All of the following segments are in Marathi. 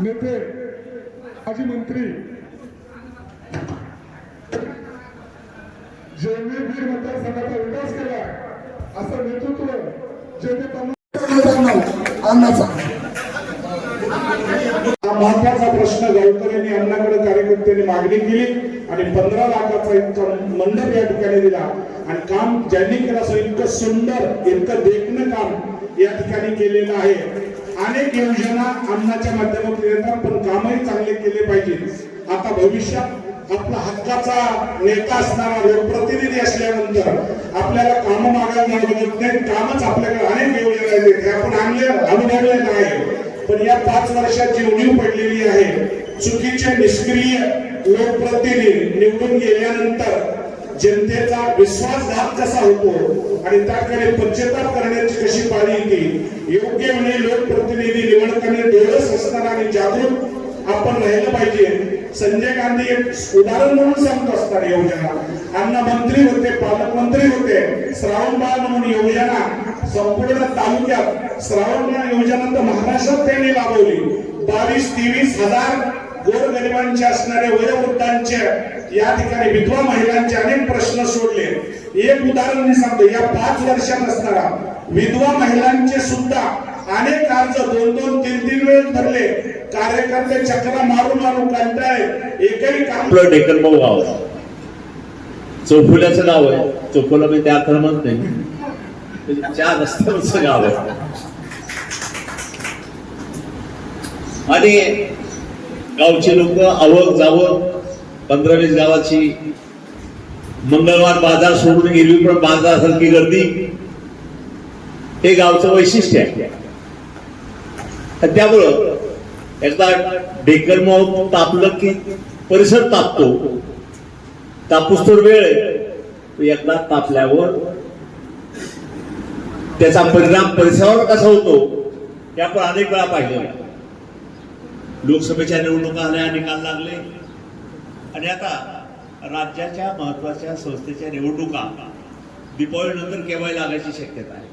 नेते माजी मंत्री ज्यांनी बीड मतदारसंघाचा विकास केला असं नेतृत्व जे ते अन्नाचा हा महत्त्वाचा प्रश्न गावकऱ्यांनी अन्नाकडे कार्यकर्त्यांनी मागणी केली आणि पंधरा लाखाचा इतका मंडप या ठिकाणी दिला. आणि काम ज्यांनी केलं असं इतकं सुंदर इतकं देखणं काम या ठिकाणी केलेलं आहे. अनेक योजना अन्नाच्या माध्यमातून येतात पण कामही चांगले केले पाहिजे. आता भविष्यात आपला हक्काचा नेता असणारा लोकप्रतिनिधी असल्यानंतर आपल्याला काम मागायला लागत नाही. कामच आपल्याकडे अनेक योजना आहेत हे आपण आणले अनुभवले आहे पण या पाच वर्षात जी उणीव पडलेली आहे चुकीचे निष्क्रिय लोकप्रतिनिधी निवडून गेल्यानंतर जनतेचा विश्वासघात कसा होतो आणि त्याकडे पश्चाताप करण्याची कशी पाळी येते? योग्य वेळी लोकप्रतिनिधी निवडताना डोळस असताना आणि जागरूक आपण राहिलं पाहिजे. संजय गांधी एक उदाहरण म्हणून सांगत असतात योजना. अन्न मंत्री होते पालकमंत्री होते श्रावणबाळ म्हणून योजना संपूर्ण तालुक्यात श्रावणबाळ योजना तर महाराष्ट्रात त्यांनी राबवली. बावीस तेवीस हजार गोरगरिबांचे असणारे वयोवृद्धांचे या ठिकाणी विधवा महिलांचे अनेक प्रश्न सोडले. एक उदाहरण मी सांगतो. या पाच वर्षात असताना विधवा महिलांचे सुद्धा अनेक अर्ज दोन दोन तीन तीन वेळेस भरले. कार्यकर्ते चक्रा मारून मारून कंटाळे एकही काम आपलं डेक्कनभाऊ गाव आहे. चौफुल्याचं गाव आहे. चौफुला मी त्या अर्थानं म्हणत नाही म्हणजे चार रस्त्यावरचं गाव आहे. आणि गावचे लोक आवक जावं पंधरा वीस गावाची मंगळवार बाजार सोडून एरवी पण बाजारासारखी गर्दी हे गावचं वैशिष्ट्य आहे. त्यामुळं एकदा डेक्कन मॉल तापलं की परिसर तापतो. तापूस तर वेळ आहे. एकदा तापल्यावर त्याचा परिणाम परिसरावर कसा होतो हे आपण अनेक वेळा पाहिजे लोकसभेच्या निवडणुका आल्या निकाल लागले. आणि आता राज्याच्या महत्त्वाच्या संस्थेच्या निवडणुका दीपावलीनंतर केव्हा लागायची शक्यता आहे.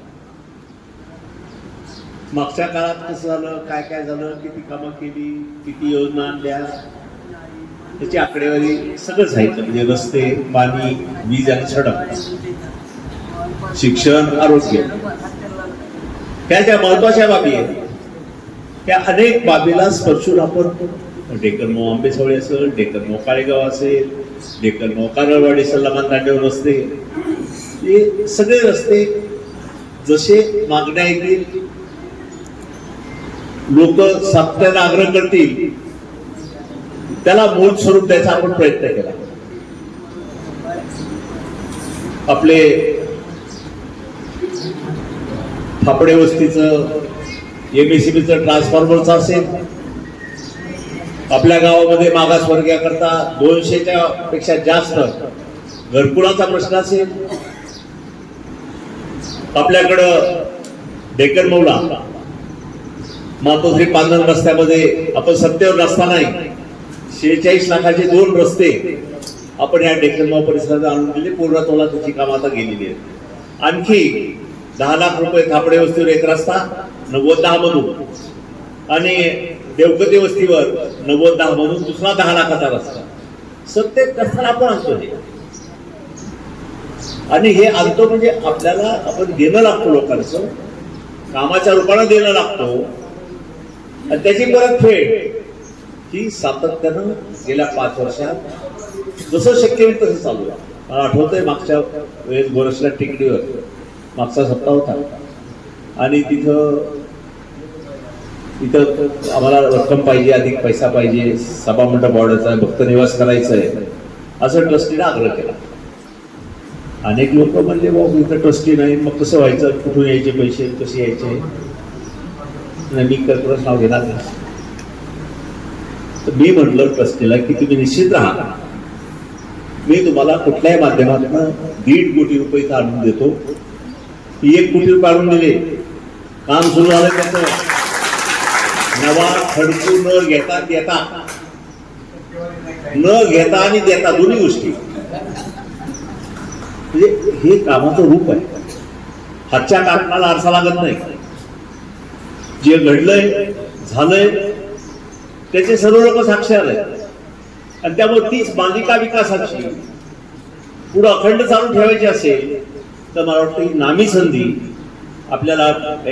मागच्या काळात कसं झालं काय काय झालं किती कामं केली किती योजना आणल्या त्याची आकडेवारी सगळं जायचं म्हणजे रस्ते पाणी वीज आणि सडक शिक्षण आरोग्य. ह्या ज्या महत्त्वाच्या बाबी आहेत त्या अनेक बाबीला स्पर्शून आपण डेकर मो आंबेसवळी असेल डेकर मो काळेगाव असेल डेकर मो कारळवाडी सल्लामान दांडेव रस्ते. हे सगळे रस्ते जसे मागण्या येतील लोक सातत्यानं आग्रह करतील त्याला मूळ स्वरूप द्यायचा आपण प्रयत्न केला. आपले थापडे वस्तीचं एमएसीबीचं ट्रान्सफॉर्मरचं असेल आपल्या गावामध्ये मागासवर्गीयाकरता दोनशेच्या पेक्षा जास्त घरकुलाचा प्रश्न असेल. आपल्याकडं डेक्कन मौला मातोश्री पांधन रस्त्यामध्ये आपण सत्तेवर नसतानाही शेहेचाळीस लाखाचे दोन रस्ते आपण या डेक्कनगाव परिसरात आणून दिले. पूर्णत्वाला त्याची कामं आता गेलेली आहेत. आणखी दहा लाख रुपये थापडे वस्तीवर एक रस्ता नव्वद दहा मधून आणि देवकते वस्तीवर नव्वद दहा म्हणून दुसरा दहा लाखाचा रस्ता. सत्तेत नसताना आपण आणतो हे. आणि हे आणतो म्हणजे आपल्याला आपण देणं लागतो लोकांचं कामाच्या रूपानं देणं लागतो. आणि त्याची परतफेड ही सातत्यानं गेल्या पाच वर्षात जसं शक्य होईल तसं चालू आहे. मला आठवतंय मागच्या वेळेस गोरसला टेकडीवर मागचा सप्ताह होता. आणि तिथं इथं आम्हाला रक्कम पाहिजे अधिक पैसा पाहिजे सभामंडप वाढायचा आहे भक्त निवास करायचा आहे. असं ट्रस्टीने आग्रह केला. अनेक लोक म्हणले बाबा इथं ट्रस्टी नाही मग कसं व्हायचं? कुठून यायचे पैसे? कसे यायचे? नाही, मी कर्करोग नाव घेणार तर मी म्हटलं ट्रस्टीला की तुम्ही निश्चित राहा. मी तुम्हाला कुठल्याही माध्यमातून दीड कोटी रुपये इथं आणून देतो. एक कोटी रुपये आणून दिले. काम सुरू झालं त्याचं नवा खडकू न घेता देता. न घेता आणि देता दोन्ही गोष्टी. म्हणजे हे कामाचं रूप आहे. हातच्या कारणाला आरसा लागत नाही. जे घडलंय झालंय त्याचे सर्व लोक साक्षर आहे आणि त्यामुळे तीच मालिका विकासाची पुढं अखंड चालू ठेवायची असेल तर मला वाटतं ही नामी संधी आपल्याला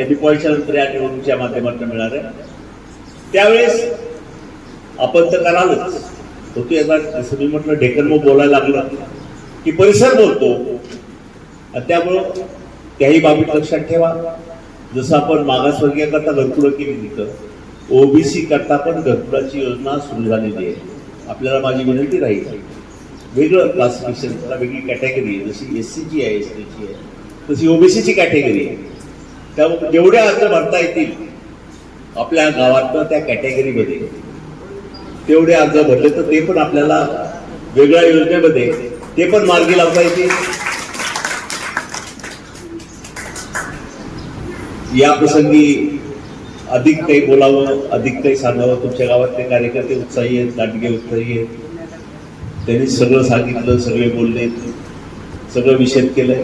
डिपॉझिटच्या नंतर या निवडणुकीच्या माध्यमातून मिळणार आहे. त्यावेळेस आपण तर करालच. होतो आता जसं मी म्हटलं ढेकनमो बोलायला लागलं की परिसर बोलतो. त्यामुळं त्याही बाबी लक्षात ठेवा. जसं आपण मागासवर्गीय करता घरकुलं केली तिथं ओबीसी करता पण घरकुलाची योजना सुरू झालेली आहे. आपल्याला माझी विनंती राहील. वेगळं क्लासिफिकेशन त्याला वेगळी कॅटेगरी आहे. जशी एस सीची आहे एस टीची आहे तशी ओबीसीची कॅटेगरी आहे. त्यामुळे जेवढे अर्ज भरता येतील आपल्या गावातनं त्या कॅटेगरीमध्ये तेवढे अर्ज भरले तर ते पण आपल्याला वेगळ्या योजनेमध्ये ते पण मार्गी लावता येतील. या प्रसंगी अधिक काही बोलावं अधिक काही सांगावं. तुमच्या गावातले कार्यकर्ते उत्साही आहेत नाटके उत्साही आहेत. त्यांनी सगळं सांगितलं सगळे बोलले सगळं विषेध केलंय.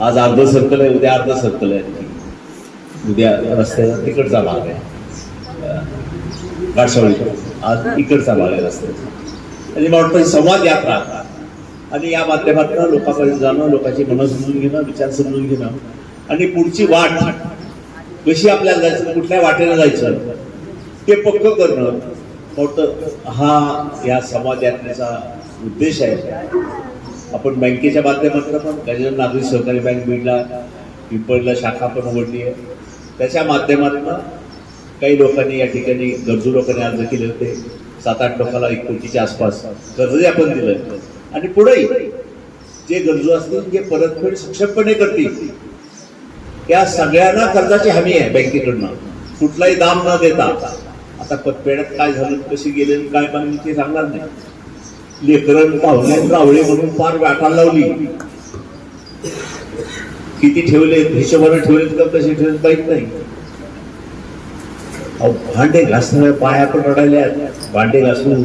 आज अर्ध सर्कल आहे उद्या अर्ध सर्कल आहे उद्या रस्त्याचा तिकडचा भाग आहे. गाडसावळी आज इकडचा भाग आहे रस्त्याचा आणि मला वाटतं संवाद यात्रा. आणि या माध्यमातून लोकांपर्यंत जाणं लोकांची मनं समजून घेणं विचार समजून घेणं. आणि पुढची वाट. कशी आपल्याला जायचं कुठल्या वाटेला जायचं ते पक्क करणं. फक्त हा या संवाद यात्रेचा उद्देश आहे. आपण बँकेच्या माध्यमातून पण गजानन नागरी सहकारी बँक बीडला पिंपळला शाखा पण उघडली आहे. त्याच्या माध्यमातून काही लोकांनी या ठिकाणी गरजू लोकांनी अर्ज केले होते. सात आठ लोकांना एक कोटीच्या आसपास कर्जही आपण दिलं. आणि पुढेही जे गरजू असतील जे परतफेड सक्षमपणे करतील त्या सगळ्यांना कर्जाची हमी आहे बँकेकडनं. कुठलाही दाम न देता. आता पतपेढ्यात काय झालं कशी गेले आणि काय पण मी ते सांगणार नाही. लेकरं पाहुणे रावळे म्हणून फार वाटायला लावली. किती ठेवले हिशोबाने ठेवलेत का कसे ठेवले माहीत नाही. अहो, भांडे घासणार पाया पण रडायल्या भांडे घासून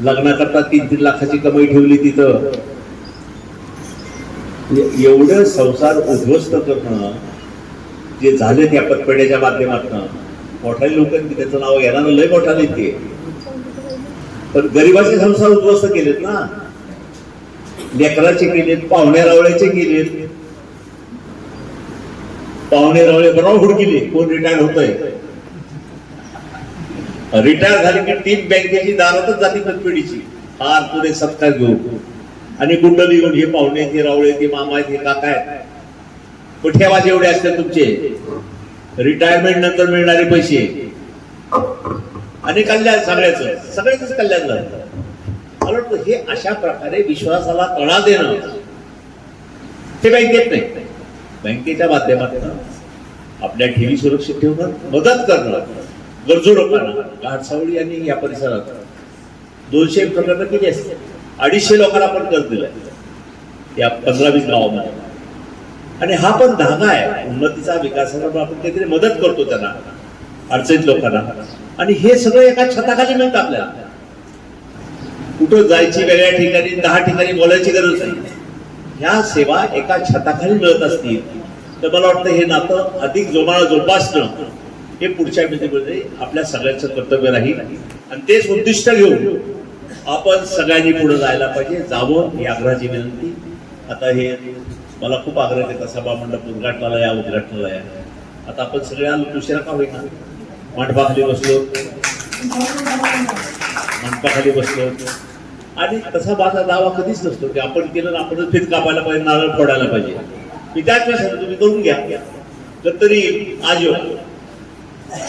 लग्नाकरता तीन तीन लाखाची कमाई ठेवली तिथं. म्हणजे एवढं संसार उद्ध्वस्त करणं जे झाले त्या पतपेढ्याच्या माध्यमातून मोठाले लोक त्याचं नाव घेणार लय मोठाले ते. पण गरिबाचे संसार उद्ध्वस्त केलेत ना. लेकराचे केलेत पाहुण्या रावळ्याचे केलेत. पाहुणे रावळे बरोबर हुडकिले कोण रिटायर होतंय? रिटायर झाले की तीन बँकेची दारातच जाती पतपेढीची फार पुढे सत्कार घेऊन. आणि कुंडली येऊन हे पाहुणे हे रावळे ते मामा आहेत हे काका आहेत. कुठे ठेवा एवढे असतात तुमचे? रिटायरमेंट नंतर मिळणारे पैसे. आणि कल्याण सगळ्याच. सगळ्याच कल्याण झालं. परंतु हे अशा प्रकारे विश्वासाला तळा देणं. ते बँकेत नाही. बँकेच्या माध्यमातून आपल्या ठेवी सुरक्षित ठेवणं मदत करणं गरजू लोकांना घाटसावळी यांनी या परिसरात दोनशे प्रकरणं केली असते अडीचशे लोकांना आपण कर्ज दिलंय. या पंधरा वीस गावामध्ये. आणि हा पण धागा आहे. उन्नतीचा विकासाचा पण आपण काहीतरी मदत करतो त्यांना अडचणीत लोकांना. आणि हे सगळं एका छताखाली मिळतं आपल्याला. कुठं जायची वेगळ्या ठिकाणी दहा ठिकाणी बोलायची गरज नाही. ह्या सेवा एका छताखाली मिळत असतील तर मला वाटतं हे नातं अधिक जोमाला जोपासणं हे पुढच्या पिढीमध्ये आपल्या सगळ्यांचं कर्तव्य राहील. आणि तेच उद्दिष्ट घेऊन आपण सगळ्यांनी पुढे जायला पाहिजे जावं ही आग्रहाची विनंती. आता हे मला खूप आग्रह देतात सभा मंडप उद्घाटनाला या उद्घाटनाला या आता आपण सगळ्या उशिरा का होईना? मंडपाखाली बसलो. मंडपाखाली बसलो. आणि तसा माझा दावा कधीच नसतो की आपण केलं ना आपणच फित कापायला पाहिजे नारळ फोडायला पाहिजे. मी त्याच वेळेस तुम्ही करून घ्या. तरी आज